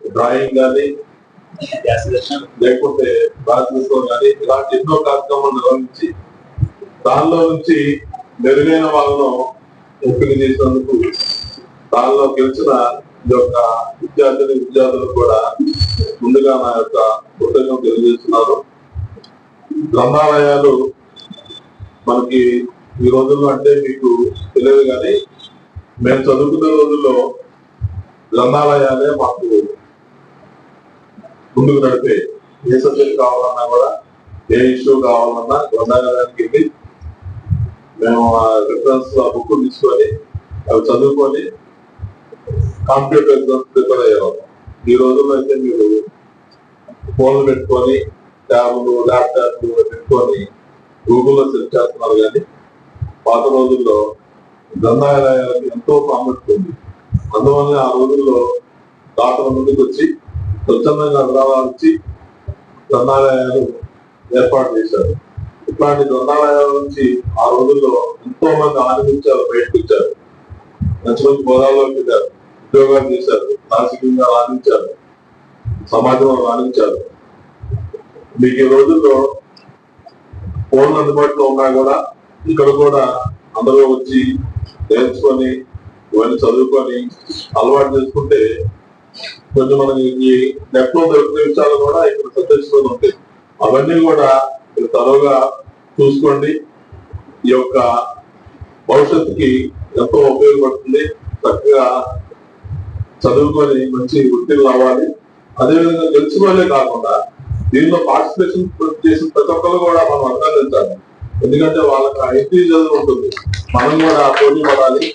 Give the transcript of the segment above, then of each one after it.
Drawing కానీ లేకపోతే భారతదేశం కానీ ఇలాంటి ఎన్నో కార్యక్రమాలు నిర్వహించి దానిలో నుంచి మెరుగైన వాళ్ళను ఎంపిక చేసినందుకు దానిలో గెలిచిన ఈ యొక్క విద్యార్థిని విద్యార్థులు కూడా ముందుగా నా యొక్క కృతజ్ఞతలు తెలియజేస్తున్నారు. గ్రంథాలయాలు మనకి ఈ రోజుల్లో అంటే మీకు తెలియదు కానీ మేము చదువుకునే రోజుల్లో గ్రంథాలయాలే మాకు ముందుకు నడిపే. ఏ సబ్జెక్ట్ కావాలన్నా కూడా ఏ ఇష్యూ కావాలన్నా గ్రంథాలయానికి వెళ్ళి మేము ఆ రిఫరెన్స్ ఆ బుక్ తీసుకొని అవి చదువుకొని కాంపిటేటివ్ ఎగ్జామ్స్ ప్రిపేర్ అయ్యేవాళ్ళం. ఈ రోజుల్లో అయితే మీరు ఫోన్లు పెట్టుకొని ట్యాబ్లు ల్యాప్టాప్లు పెట్టుకొని గూగుల్లో సెర్చ్ చేస్తున్నారు కానీ పాత రోజుల్లో గ్రంథాలయాలకు ఎంతో ప్రాముఖ్యత ఉంది. అందువల్ల ఆ రోజుల్లో డాక్టర్ ముందుకు వచ్చి స్వచ్ఛందంగా విరాళాలు ఇచ్చి గ్రంథాలయాలు ఏర్పాటు చేశారు. ఇట్లాంటి గ్రంథాలయాల నుంచి ఆ రోజుల్లో ఎంతో మంది ఆనందించారు బయటకు వచ్చారు మంచి మంచి హోదాల్లోకి వెళ్ళారు ఉద్యోగాలు చేశారు రాజకీయంగా రాణించారు సమాజంలో రాణించారు. మీకు ఈ రోజుల్లో ఫోన్లు అందుబాటులో ఉన్నా కూడా ఇక్కడ కూడా అందరూ వచ్చి నేర్చుకొని ఇవన్నీ చదువుకొని అలవాటు చేసుకుంటే కొంచెం మనకి ఈ నెట్లో దొరికిన విషయాలు కూడా ఇక్కడ సందర్శిస్తూ ఉంటాయి. అవన్నీ కూడా మీరు తరువుగా చూసుకోండి. ఈ యొక్క భవిష్యత్తుకి ఎంతో ఉపయోగపడుతుంది. చక్కగా చదువుకొని మంచి వృత్తిలు రావాలి. అదేవిధంగా గెలుచుకోలే కాకుండా దీనిలో పార్టిసిపేషన్ చేసిన ప్రతి ఒక్కరు కూడా మనం అభినందించాలి ఎందుకంటే వాళ్ళకి ఆ చదువు ఉంటుంది మనం కూడా పోటీ పడాలి.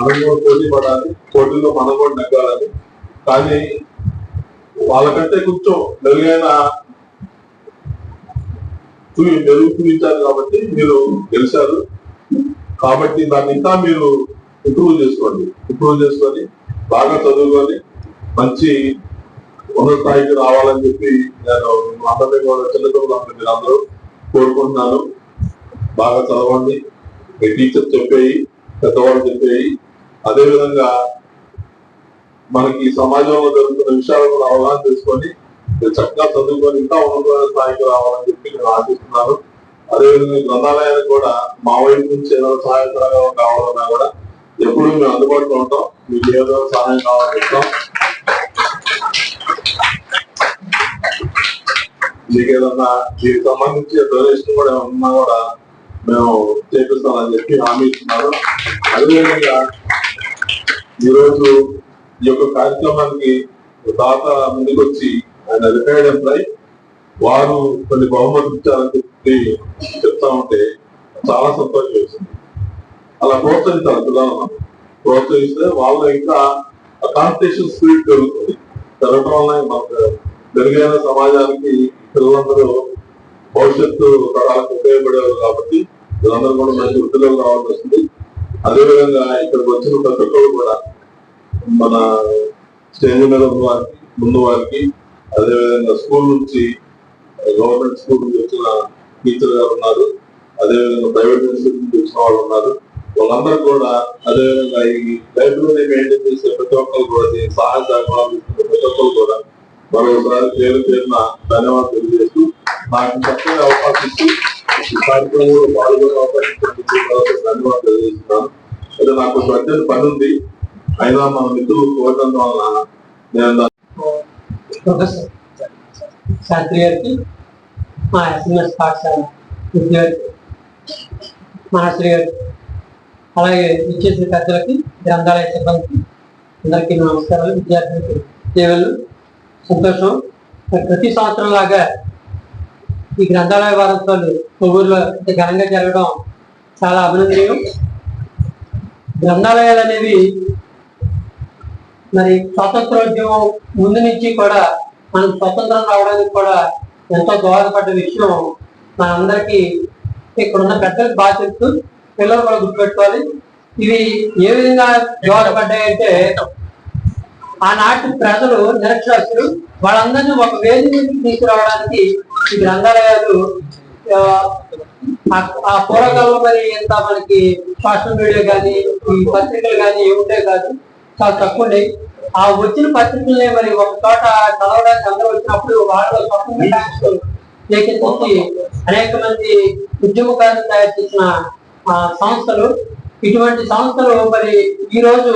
మనం కూడా పోటీ పడాలి పోటీలో మనం కూడా నెగ్గాలని. కానీ వాళ్ళకంటే కొంచెం మెరుగైన మెరుగు చూపించారు కాబట్టి మీరు గెలిచారు. కాబట్టి దాన్ని ఇంకా మీరు ఇంప్రూవ్ చేసుకోండి ఇంప్రూవ్ చేసుకొని బాగా చదువుకొని మంచి ఉన్నత స్థాయికి రావాలని చెప్పి నేను అందరినీ కూడా చిన్నపిల్లలు మీరు అందరూ కోరుకుంటున్నాను. బాగా చదవండి. మీ టీచర్ చెప్పేయి పెద్దవాళ్ళు చెప్పేయి. అదే విధంగా మనకి ఈ సమాజంలో జరుగుతున్న విషయాలు కూడా అవగాహన చేసుకొని చక్కగా చదువుకొని ఇంకా ఉన్నతమైన స్థాయికి రావాలని చెప్పి నేను ఆశిస్తున్నాను. అదేవిధంగా గ్రంథాలయానికి కూడా మా వైపు నుంచి ఏదైనా సహాయ సహకారం కావాలన్నా కూడా ఎప్పుడు మేము అందుబాటులో ఉంటాం. మీకు ఏదో సహాయం కావాలని ఇస్తాం మీకు ఏదన్నా దీనికి సంబంధించి డొనేషన్ కూడా ఉన్నా కూడా మేము చేపిస్తామని చెప్పి హామీ ఇస్తున్నారు అదేవిధంగా ఈరోజు ఈ యొక్క కార్యక్రమానికి దాత ముందుకు వచ్చి ఆయన రిటైర్డ్ ఎంప్లాయ్ వారు కొన్ని బహుమతులు ఇచ్చారని చెప్పి చెప్తా ఉంటే చాలా సంతోషం వేసింది. అలా ప్రోత్సహించాలి పిల్లలను ప్రోత్సహిస్తే వాళ్ళు ఇంకా కాంపిటీషన్ స్పీడ్ పెరుగుతుంది. పెరగడం వల్ల మనకు మెరుగైన సమాజానికి పిల్లలందరూ భవిష్యత్తు తరాలకు ఉపయోగపడేవారు కాబట్టి వీళ్ళందరూ కూడా మంచి వృత్తిలో రావాల్సి వస్తుంది. అదేవిధంగా ఇక్కడికి వచ్చిన ప్రతి ఒక్కరు కూడా మన స్టేజ్ మీద వారికి ముందు వారికి అదేవిధంగా స్కూల్ నుంచి గవర్నమెంట్ స్కూల్ నుంచి వచ్చిన టీచర్ గారు ఉన్నారు. అదేవిధంగా ప్రైవేట్ ఇన్స్టిట్యూట్ నుంచి వచ్చిన వాళ్ళు ఉన్నారు. వాళ్ళందరూ కూడా అదేవిధంగా ఈ లైబ్రరీ మెయింటైన్ చేసే ప్రతి ఒక్కరు కూడా సహాయ సహకారాలు ఇస్తున్న ప్రతి ఒక్కరు కూడా మరోసారి పేరు పేరున ధన్యవాదాలు తెలియజేస్తూ నాకు చక్కగా అవకాశం ఇస్తూ ఈ కార్యక్రమంలో పాల్గొనే అవకాశం ధన్యవాదాలు తెలియజేస్తున్నాను. అయితే నాకు కొంచెం అర్జెంట్ పని ఉంది. అయినా మన మిత్రులు కోరడం వలన నేను శాస్త్రి గారికి మా ఎస్ఎంఎస్ పాఠశాల విద్యార్థి మహాశ్రీ గారికి అలాగే ఇచ్చేసిన పెద్దలకి గ్రంథాలయ సిబ్బందికి అందరికీ నమస్కారాలు. విద్యార్థులకి సేవలు. సంతోషం. ప్రతి సంవత్సరం లాగా ఈ గ్రంథాలయ వారోత్సవాలు కొవ్వూరులో ఇంత ఘనంగా జరగడం చాలా అభినందనీయం. గ్రంథాలయాలు అనేవి మరి స్వాతంత్రోద్యమం ముందు నుంచి కూడా మనం స్వతంత్రం రావడానికి కూడా ఎంతో దోహదపడ్డ విషయం మనందరికీ ఇక్కడ ఉన్న పెద్దలకు బాగా చెప్తూ పిల్లలు కూడా గుర్తుపెట్టుకోవాలి. ఇవి ఏ విధంగా దోహదపడ్డాయంటే ఆనాటి ప్రజలు నిరక్షరాస్తులు వాళ్ళందరినీ ఒక వేది నుంచి తీసుకురావడానికి ఈ గ్రంథాలయాలు ఆ, ఆ- పూర్వకాలంలో మరి ఇంత మనకి సోషల్ మీడియా కానీ ఈ పత్రికలు కానీ ఏముంటాయి కాదు. చాలా తక్కువ ఉండే ఆ వచ్చిన పత్రికలనే మరి ఒక చోట చదవడానికి అందరూ వచ్చినప్పుడు వాళ్ళు స్వతంత్ర ట్యాక్స్ అనేక మంది ఉద్యోగకారులు తయారు చేసిన ఆ, సంస్థలు ఇటువంటి సంస్థలు మరి ఈ రోజు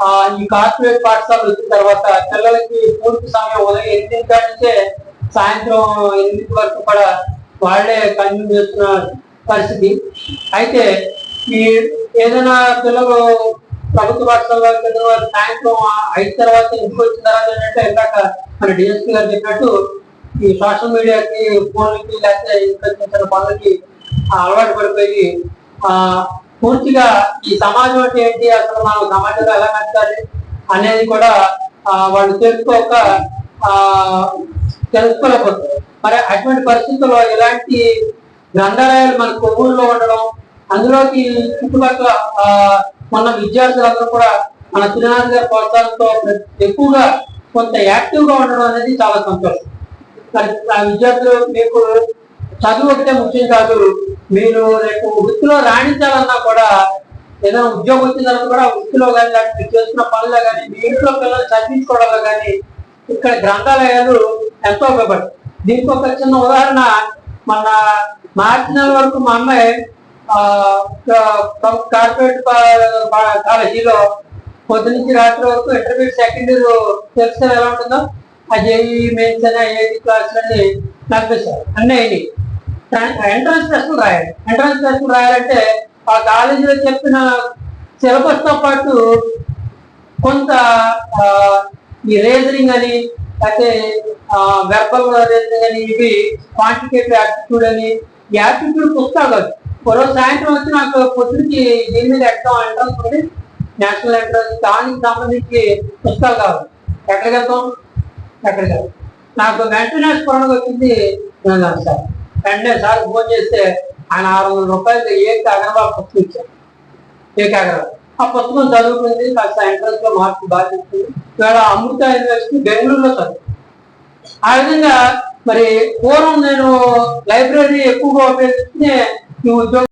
ఆ ఈ కార్పొరేట్ పాఠశాలలు వచ్చిన తర్వాత పిల్లలకి పూర్తి సమయం ఉదయం ఎనిమిది నుంచే సాయంత్రం ఎనిమిది వరకు కూడా వాళ్ళే కంటిన్యూ చేస్తున్న పరిస్థితి. అయితే ఈ ఏదైనా పిల్లలు ప్రభుత్వ పాఠశాల చంద్రబాబు సాయంత్రం ఐదు తర్వాత ఇంటికి వచ్చిన తర్వాత ఏంటంటే ఇందాక మన డిఎస్పీ గారు చెప్పినట్టు ఈ సోషల్ మీడియాకి ఫోన్లకి లేకపోతే ఇంకా చిన్న పనులకి అలవాటు పడిపోయి ఆ పూర్తిగా ఈ సమాజం అంటే ఏంటి? అసలు మనం సమాజంలో ఎలా నచ్చాలి అనేది కూడా ఆ, వాళ్ళు తెలుసుకోక ఆ తెలుసుకోలేకపోతారు మరి అటువంటి పరిస్థితుల్లో ఇలాంటి గ్రంథాలయాలు మన కొవ్వూరులో ఉండడం అందులోకి చుట్టుపక్కల మన విద్యార్థులందరూ కూడా మన శ్రీనాథ్ గారి ప్రోత్సాహంతో ఎక్కువగా కొంత యాక్టివ్గా ఉండడం అనేది చాలా సంతోషం. మరి ఆ విద్యార్థులు మీకు చదువు ఒకటే ముఖ్యం కాదు మీరు రేపు వృత్తిలో రాణించాలన్నా కూడా ఏదైనా ఉద్యోగం వచ్చిన తర్వాత కూడా వృత్తిలో కానీ లేకపోతే మీరు చేస్తున్న పనిలో కానీ మీ ఇంట్లో పిల్లలు చదివించుకోవడంలో కానీ ఇక్కడ గ్రంథాలయాలు ఎంతో ఉపయోగపడతాయి. దీనికి ఒక చిన్న ఉదాహరణ మన మార్చి నెల వరకు మా అమ్మాయి కార్పొరేట్ కాలేజీలో పొద్దు నుంచి రాత్రి వరకు ఇంటర్మీడియట్ సెకండ్ ఇయర్ తెలుసు ఎలా ఉంటుందో ఆ జేఈ మెయిన్స్ అని ఐఐటి క్లాస్ అని నడిపిస్తారు అన్నీ అయినాయి ఎంట్రన్స్ టెస్ట్ రాయాలి ఎంట్రన్స్ టెస్ట్ రాయాలంటే ఆ కాలేజీలో చెప్పిన సిలబస్తో పాటు కొంత ఆ, ఈ రేజరింగ్ అని అయితే వెర్బల్ రేజరింగ్ అని ఇవి క్వాంటిటేటివ్ యాటిట్యూడ్ అని యాటిట్యూడ్ పుస్తకాలు మరో సాయంత్రం వచ్చి నాకు పొద్దుకి దీని మీద ఎక్కడ ఎంట్రన్స్ ఉంది నేషనల్ ఎంట్రన్స్ దానికి సంబంధించి పుస్తకాలు కావాలి. ఎక్కడికి వెళ్తాం? ఎక్కడికి వెళ్తాం? నాకు వెంటనే స్ఫురణకు వచ్చింది నేను సార్. వెంటనే సార్ ఫోన్ చేస్తే ఆయన ఆరు వందల రూపాయలు ఏ అగర్వాల్ పుస్తకం ఇచ్చారు. ఏ అగర్వాల్ ఆ పుస్తకం చదువుకుంది కాస్త ఎంట్రన్స్లో మార్క్స్ బాగా తెచ్చుకుంది ఇవాళ అమృత యూనివర్సిటీ బెంగళూరులో చదువు. ఆ విధంగా మరి పూర్వం నేను లైబ్రరీ ఎక్కువగా ఉపయోగిస్తే ఈ ఉద్యోగం